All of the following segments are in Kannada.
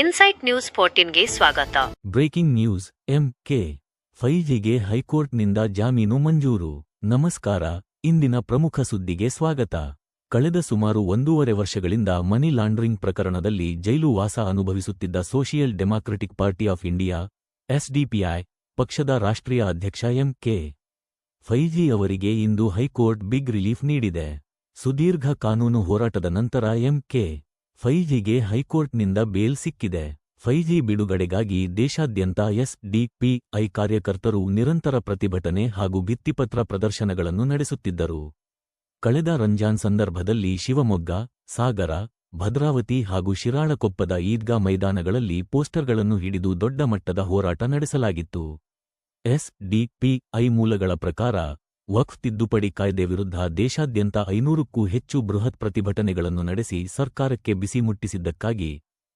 ಇನ್ಸೈಟ್ ನ್ಯೂಸ್ ಫೋರ್ಟೀನ್ಗೆ ಸ್ವಾಗತ. ಬ್ರೇಕಿಂಗ್ ನ್ಯೂಸ್ ಎಂ ಕೆ ಫೈಜಿಗೆ ಹೈಕೋರ್ಟ್ನಿಂದ ಜಾಮೀನು ಮಂಜೂರು. ನಮಸ್ಕಾರ, ಇಂದಿನ ಪ್ರಮುಖ ಸುದ್ದಿಗೆ ಸ್ವಾಗತ. ಕಳೆದ ಸುಮಾರು ಒಂದೂವರೆ ವರ್ಷಗಳಿಂದ ಮನಿ ಲಾಂಡ್ರಿಂಗ್ ಪ್ರಕರಣದಲ್ಲಿ ಜೈಲು ವಾಸ ಅನುಭವಿಸುತ್ತಿದ್ದ social democratic party of India, SDPI, ಪಕ್ಷದ ರಾಷ್ಟ್ರೀಯ ಅಧ್ಯಕ್ಷ ಎಂ ಕೆ ಫೈಜಿ ಅವರಿಗೆ ಇಂದು ಹೈಕೋರ್ಟ್ ಬಿಗ್ ರಿಲೀಫ್ ನೀಡಿದೆ. ಸುದೀರ್ಘ ಕಾನೂನು ಹೋರಾಟದ ನಂತರ ಎಂ ಕೆ ಫೈಜಿಗೆ ಹೈಕೋರ್ಟ್ನಿಂದ ಬೇಲ್ ಸಿಕ್ಕಿದೆ. ಫೈಜಿ ಬಿಡುಗಡೆಗಾಗಿ ದೇಶಾದ್ಯಂತ ಎಸ್ಡಿಪಿಐ ಕಾರ್ಯಕರ್ತರು ನಿರಂತರ ಪ್ರತಿಭಟನೆ ಹಾಗೂ ಭಿತ್ತಿಪತ್ರ ಪ್ರದರ್ಶನಗಳನ್ನು ನಡೆಸುತ್ತಿದ್ದರು. ಕಳೆದ ರಂಜಾನ್ ಸಂದರ್ಭದಲ್ಲಿ ಶಿವಮೊಗ್ಗ, ಸಾಗರ, ಭದ್ರಾವತಿ ಹಾಗೂ ಶಿರಾಳಕೊಪ್ಪದ ಈದ್ಗಾ ಮೈದಾನಗಳಲ್ಲಿ ಪೋಸ್ಟರ್ಗಳನ್ನು ಹಿಡಿದು ದೊಡ್ಡ ಮಟ್ಟದ ಹೋರಾಟ ನಡೆಸಲಾಗಿತ್ತು. ಎಸ್ಡಿಪಿಐ ಮೂಲಗಳ ಪ್ರಕಾರ ವಕ್ಫ್ ತಿದ್ದುಪಡಿ ಕಾಯ್ದೆ ವಿರುದ್ಧ ದೇಶಾದ್ಯಂತ ಐನೂರಕ್ಕೂ ಹೆಚ್ಚು ಬೃಹತ್ ಪ್ರತಿಭಟನೆಗಳನ್ನು ನಡೆಸಿ ಸರ್ಕಾರಕ್ಕೆ ಬಿಸಿ ಮುಟ್ಟಿಸಿದ್ದಕ್ಕಾಗಿ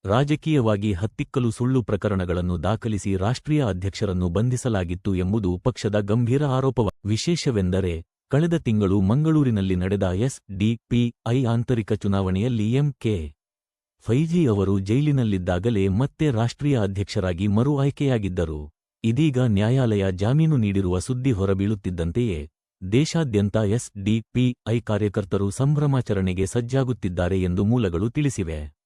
ರಾಜಕೀಯವಾಗಿ ಹತ್ತಿಕ್ಕಲು ಸುಳ್ಳು ಪ್ರಕರಣಗಳನ್ನು ದಾಖಲಿಸಿ ರಾಷ್ಟ್ರೀಯ ಅಧ್ಯಕ್ಷರನ್ನು ಬಂಧಿಸಲಾಗಿತ್ತು ಎಂಬುದು ಪಕ್ಷದ ಗಂಭೀರ ಆರೋಪವ. ವಿಶೇಷವೆಂದರೆ, ಕಳೆದ ತಿಂಗಳು ಮಂಗಳೂರಿನಲ್ಲಿ ನಡೆದ ಎಸ್ಡಿಪಿಐ ಆಂತರಿಕ ಚುನಾವಣೆಯಲ್ಲಿ ಎಂಕೆ ಫೈಜಿ ಅವರು ಜೈಲಿನಲ್ಲಿದ್ದಾಗಲೇ ಮತ್ತೆ ರಾಷ್ಟ್ರೀಯ ಅಧ್ಯಕ್ಷರಾಗಿ ಮರು ಆಯ್ಕೆಯಾಗಿದ್ದರು. ಇದೀಗ ನ್ಯಾಯಾಲಯ ಜಾಮೀನು ನೀಡಿರುವ ಸುದ್ದಿ ಹೊರಬೀಳುತ್ತಿದ್ದಂತೆಯೇ ದೇಶಾದ್ಯಂತ ಎಸ್ಡಿಪಿಐ ಕಾರ್ಯಕರ್ತರು ಸಂಭ್ರಮಾಚರಣೆಗೆ ಸಜ್ಜಾಗುತ್ತಿದ್ದಾರೆ ಎಂದು ಮೂಲಗಳು ತಿಳಿಸಿವೆ.